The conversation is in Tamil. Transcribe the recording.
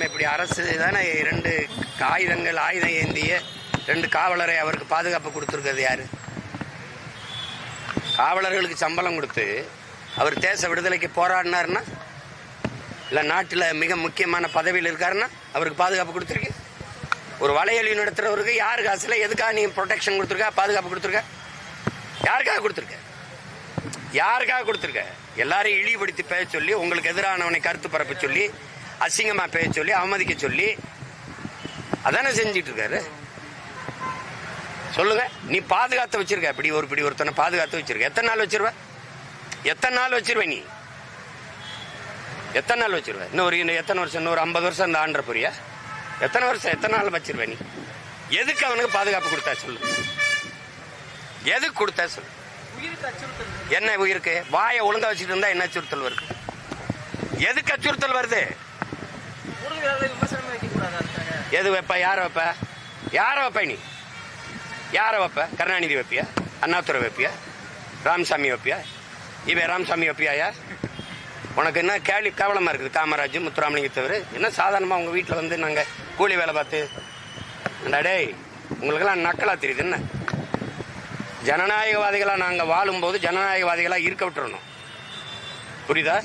இல்லாமல் இப்படி அரசு தானே ரெண்டு ஆயுதங்கள் ஆயுதம் ஏந்திய ரெண்டு காவலரை அவருக்கு பாதுகாப்பு கொடுத்துருக்கிறது யாரு? காவலர்களுக்கு சம்பளம் கொடுத்து அவர் தேச விடுதலைக்கு போராடினார்னா இல்லை நாட்டில் மிக முக்கியமான பதவியில் இருக்காருன்னா அவருக்கு பாதுகாப்பு கொடுத்துருக்கு ஒரு வலையொலி நடத்துகிறவருக்கு யார் காசில் எதுக்காக நீங்கள் ப்ரொடெக்ஷன் கொடுத்துருக்க பாதுகாப்பு கொடுத்துருக்க? யாருக்காக கொடுத்துருக்க? யாருக்காக கொடுத்துருக்க? எல்லாரையும் இழிவுபடுத்தி பேச சொல்லி உங்களுக்கு எதிரானவனை கருத்து பரப்ப சொல்லி அசிங்கமா பேச சொல்லி அவமதிக்க சொல்லி அதானே செஞ்சிட்டு இருக்காரு சொல்லுங்க. நீ பாதுகாத்து வச்சிருக்க. இப்படி ஒரு இப்படி ஒருத்தனை பாதுகாத்து வச்சிருக்க. எத்தனை நாள் வச்சிருவ? எத்தனை நாள் வச்சிருவ நீ? எத்தனை நாள் வச்சிருவ? இன்னும் ஒரு இன்னும் எத்தனை வருஷம்? இன்னும் ஒரு ஐம்பது வருஷம் இந்த ஆண்ட புரியா எத்தனை வருஷம் எத்தனை நாள் வச்சிருவ நீ? எதுக்கு அவனுக்கு பாதுகாப்பு கொடுத்தா சொல்லு. எதுக்கு கொடுத்தா சொல்லு? என்ன உயிருக்கு? வாயை ஒழுங்கா வச்சுட்டு இருந்தா என்ன அச்சுறுத்தல் வருது? எதுக்கு அச்சுறுத்தல் வருது? எது வைப்ப? யார் வைப்ப? யார வைப்ப நீ யார வைப்ப? கருணாநிதி வைப்பியா? அண்ணாதுரை வைப்பியா? ராமசாமி வைப்பியா? இவன் ராமசாமி வைப்பியாயா உனக்கு என்ன கேள்வி கேவலமா இருக்குது? காமராஜ் முத்துராமலிங்க தவிர? என்ன சாதாரணமா உங்க வீட்டில் வந்து நாங்கள் கூலி வேலை பார்த்து? டே டேய் உங்களுக்கெல்லாம் நக்கலா தெரியுது என்ன? ஜனநாயகவாதிகளாக நாங்கள் வாழும்போது ஜனநாயகவாதிகளாக இருக்க விட்டுறணும். புரியுதா?